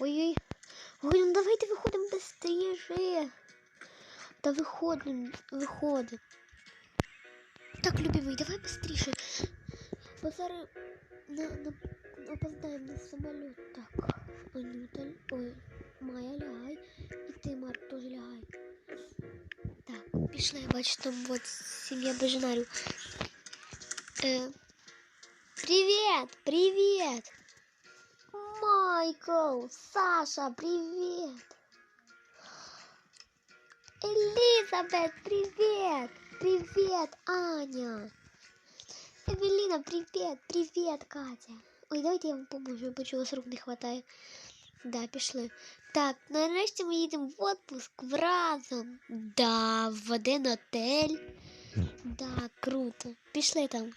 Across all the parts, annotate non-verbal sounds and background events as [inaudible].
Ой-ой. Ой, ну давайте виходимо быстрее. Та виходимо, виходимо. Так, любимий, давай быстріше. Бо зараз на, на, опоздаємо на самоліт. Так, Анюта, ой, Майя, лягай. І ти, Марк, теж лягай. Так, пішли, я бачу, там от сім'я Беженарів. Е, привіт, привіт! Майкл, Саша, привет! Элизабет, привет! Привет, Аня! Эвелина, привет! Привет, Катя! Ой, давайте я вам поможу, я бачу, у вас рук не хватає. Да, пішли. Так, нарешті ми їдемо в отпуск разом. Да, в один отель. Да, круто. Пішли там.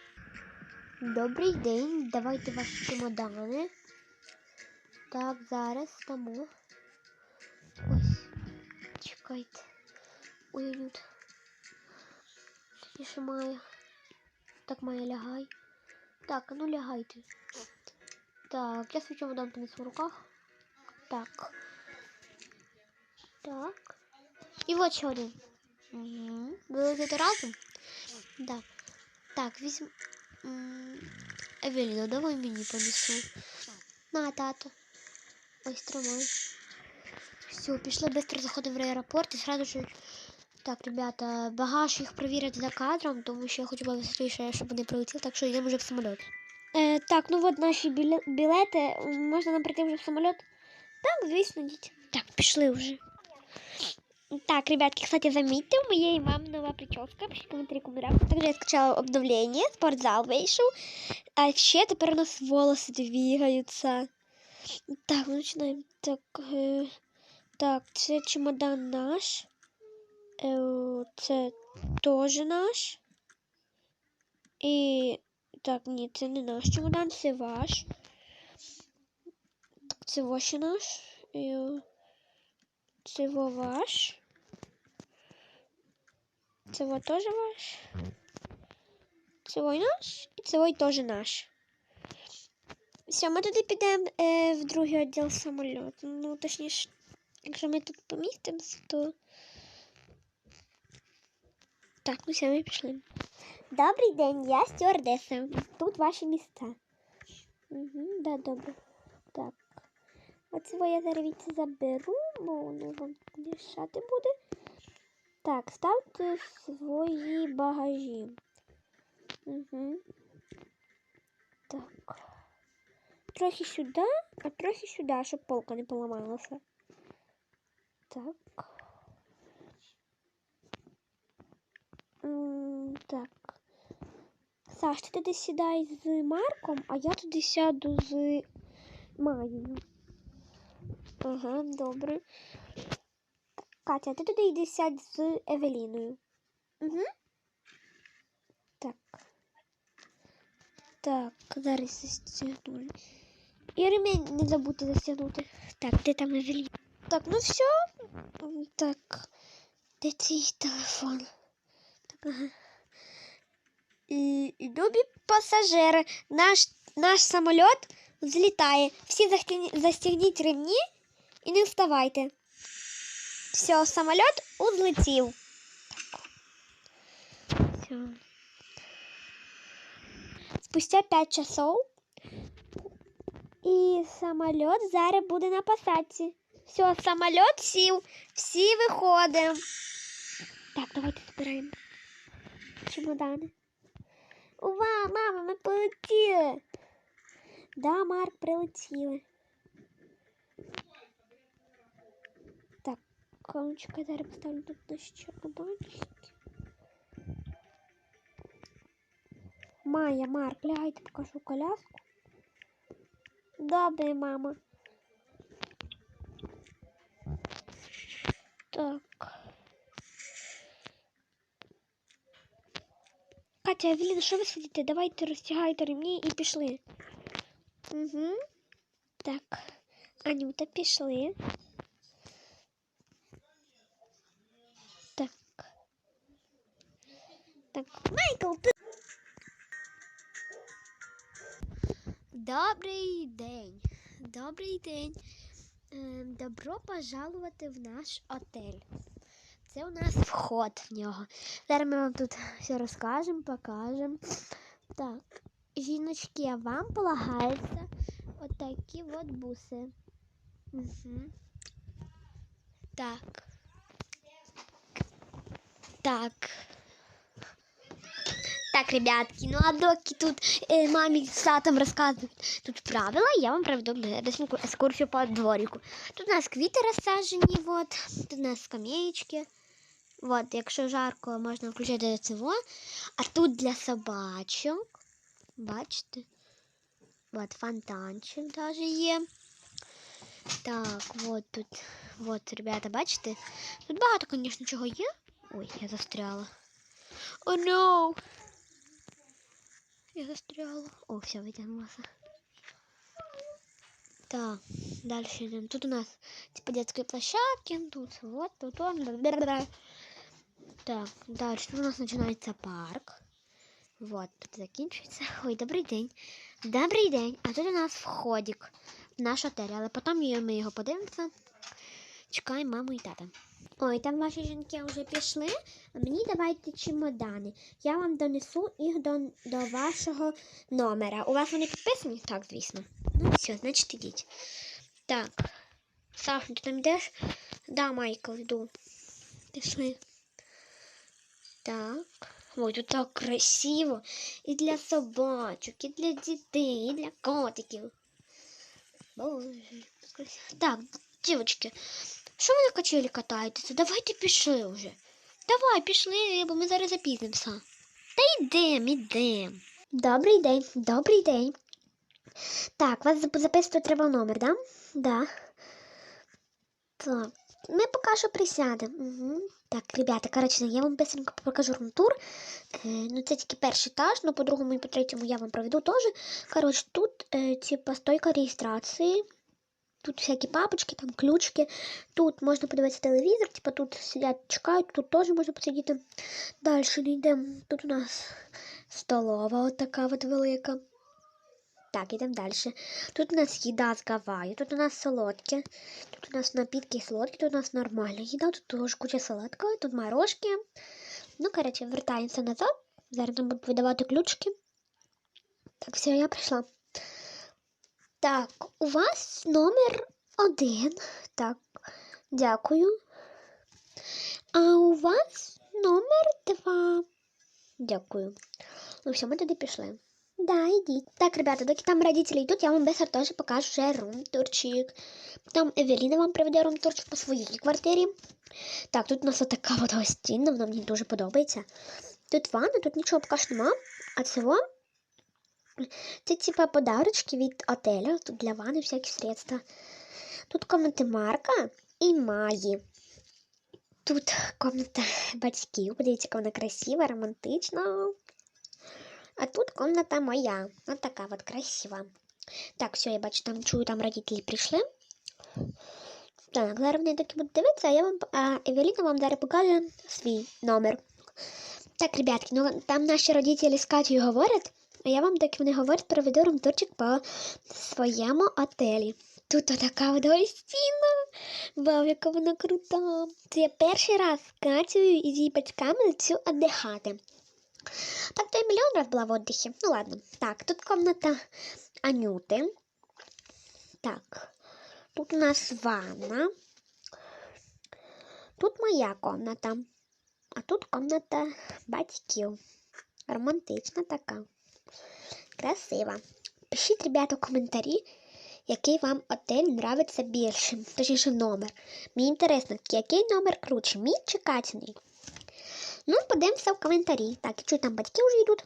Добрий день, давайте ваші чемодани. Так, зараз тому. Ось. Чекайте. Ой, Анют. Тоді ще Майя. Так, Майя, лягай. Так, а ну лягайте. Так, я свій чемодан понесу в руках. Так. Так. І от ще один. Угу. Ви летите разом? Да. Так, візьм. М, Евеліна, давай мені понесу. На, тато. Ось тримай. Все, пішли быстро заходимо в аеропорт і сразу же. Так, ребята, багаж їх провірять за кадром, тому що я хочу швидше, щоб вони прилетіли, так що йдемо вже в самоліт. Е, так, ну от наші біле- білети. Можна нам прийти вже в самоліт? Так, звісно, йдіть. Так, пішли вже. Так, ребятки, кстати, заметьте, у моей мамы новая прическа. Пишите комментарий, кому нравится. Также я скачала обновление, спортзал вышел. А еще теперь у нас волосы двигаются. Так, починаємо. Так, е, так, це чемодан наш. Е, це теж наш. І. Так, ні, це не наш чемодан, це ваш. Це ваш наш. І, це ваш. Це теж ваш. Це вой наш. І це теж наш. Все, ми туди підемо е, в другий відділ самольоту. Ну, точніше, якщо ми тут помістимося, то. Так, ну все, ми пішли. Добрий день, я стюардеса. Тут ваші місця. Угу, да, добре. Так. Оце я зараз заберу, бо воно вам мішати буде. Так, ставте свої багажі. Угу. Так. Трохи сюди, а трохи сюди, щоб полка не поламалася. Так. М, Так. Саш, ти туди сідай з Марком, а я туди сяду з Маєю. Ага, добре. Катя, ти туди йди сядь з Евеліною. Угу. Так. Так, зараз застягнули. І ремінь не забудьте застягнути. Так, де там Евеліна? Так, ну все. Так. Де твій телефон? Так, ага. І, любі пасажири, наш, наш самоліт взлітає. Всі застягні- застягніть ремні і не вставайте. Все, самоліт узлетів. Все. Спустя 5 часов і самоліт зараз буде на посадці. Все, самоліт сів, всі виходимо. Так, давайте збираємо чемодани. Ува, мама, ми полетіли. Да, Марк, прилетіли. Так, кончика зараз поставлю тут наші чемоданчики. Майя, Марк, лягайте, покажу коляску. Добре, мама. Так. Катя, Евеліна, що ви сидите? Давайте розтягайте ремні і пішли. Угу. Так. Анюта, пішли. Так. Так. Майкл, ти. Добрий день. Добрий день. Ем, добро пожалувати в наш отель. Це у нас вход в нього. Зараз ми вам тут все розкажемо, покажемо. Так, жіночки, а вам полагаються отакі от буси. Угу. Так. Так. Так, ребятки, ну а доки тут е, мамі з татом розказують тут правила, я вам проведу медичну екскурсію по дворику. Тут у нас квіти розсаджені, вот, тут у нас скамеечки. Вот, якщо жарко, можна включити цього. А тут для собачок. Бачите? Вот фонтанчик даже є. Так, вот тут. Вот, ребята, бачите? Тут багато, звісно, чого є. Ой, я застряла. О, oh, no! Я застряла. О, все, вытянулась. Так, дальше идем. Тут у нас типа детские площадки. Тут вот, тут он. Так, дальше у нас начинается парк. Вот, тут закінчується. [laughs] Ой, добрий день. Добрий день. А тут у нас входик в наш отель. Але потім ми його подивимося. Чекаємо маму і тата. Ой, там ваші жінки вже пішли. А мені давайте чемодани. Я вам донесу їх до, до вашого номера. У вас вони підписані? Так, звісно. Ну, все, значить ідіть. Так. Саша, ти там йдеш? Да, Майкл, йду. Пішли. Так. Ой, тут так красиво. І для собачок, і для дітей, і для котиків. Боже. Так, дівчатки, що ви на качелі катаєтеся? Давайте пішли вже. Давай, пішли, бо ми зараз запізнимося. Та йдем, йдем. Добрий день, добрий день. Так, вас записувати треба номер, да? Да. Так, ми поки що присядемо. Угу. Так, ребята, коротше, я вам быстренько покажу румтур. Е, ну, це тільки перший етаж, ну по другому і по третьому я вам проведу теж. Коротше, тут, е, типа, стойка реєстрації. Тут всякі папочки, там ключики. Тут можна подивитися телевізор, типа тут сидять, чекають, тут теж можна посидіти. Далі не йдемо. Тут у нас столова, от така от велика. Так, йдемо далі. Тут у нас їда з Гаваю, тут у нас солодке, тут у нас напітки солодкі, тут у нас нормальна їда, тут теж куча солодкого, тут морожки. Ну, коротше, вертаємося назад. Зараз нам будуть видавати ключики. Так, все, я прийшла. Так, у вас номер один. Так, дякую. А у вас номер два. Дякую. Ну все, ми туди пішли. Да, ідіть. Так, ребята, доки там родителі йдуть, я вам быстро теж покажу рум-турчик. Там Евеліна вам приведе рум-турчик по своїй квартирі. Так, тут у нас така от гостінна, вона мені дуже подобається. Тут ванна, тут нічого поки що нема. А цього це типа подарочки від отеля. Тут для ванни всякі средства. Тут комнати Марка і Маї. Тут комната батьків. Подивіться, яка вона красива, романтична. А тут комната моя. Ось така от красива. Так, все, я бачу, там чую, там родителі прийшли. Так, зараз вони таки будуть дивитися, а я вам а Евеліна вам зараз покаже свій номер. Так, ребятки, ну там наші родителі з Катєю говорять, а я вам, так вони говорять, проведу румтурчик по своєму отелі. Тут така от гостіна. Вау, яка вона крута. Це я перший раз з Катєю і її батьками лечу віддихати. Так, то я мільйон раз була в отдихі. Ну ладно. Так, тут комната Анюти. Так, тут у нас ванна. Тут моя комната. А тут комната батьків. Романтична така. Красива. Пишіть, ребята, в коментарі, який вам отель нравиться більше. Точніше номер. Мені інтересно, який номер круче, мій чи Катіний? Ну, подивимося в коментарі. Так, я чую, там батьки вже йдуть.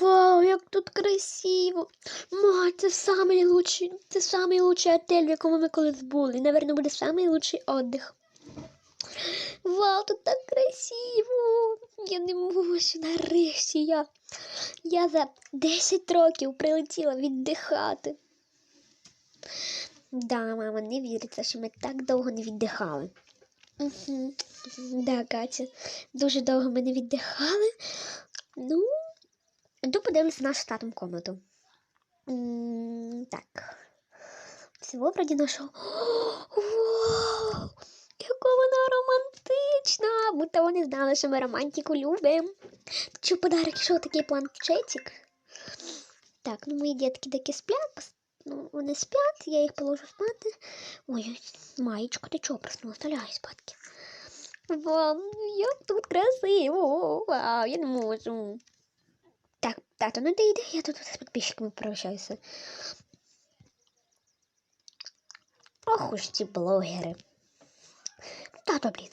Вау, як тут красиво! Мать, це лучший, це самий отель, в якому ми колись були. Наверно, буде самий лучший отдих. Вау, тут так красиво! Я не можу нарешті. Я, я за 10 років прилетіла віддихати. Да, мама, не віриться, що ми так довго не віддихали. Угу. Да, Катя, дуже довго ми не віддихали. Ну, йду подивлюся нашу татом комнату. Так. всего вроде нашел. Вау! Яка вона романтична! Будто вони знали, що ми романтику любимо. Чи подарок ішов такий планшетик? Так, ну мої дітки таки сплять. Ну, вони сплять, я їх положу спати. Ой, Маєчко, ти чого проснулась? Лягай спадки. Вау, як тут красиво! Вау, я не можу. Так, тато, ну ти йди, я тут з підписчиками прощаюся. Ох уж ці блогери. Тато, блін.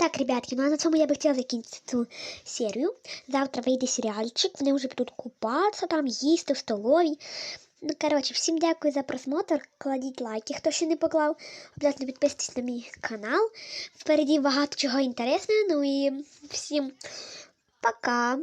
Так, ребятки, ну а на цьому я би хотіла закінчити цю серію. Завтра вийде серіальчик, вони вже будуть купатися там, їсти в столовій. Ну, коротше, всім дякую за просмотр. Кладіть лайки, хто ще не поклав. Обов'язково підписуйтесь на мій канал. Впереді багато чого інтересного. Ну і всім пока!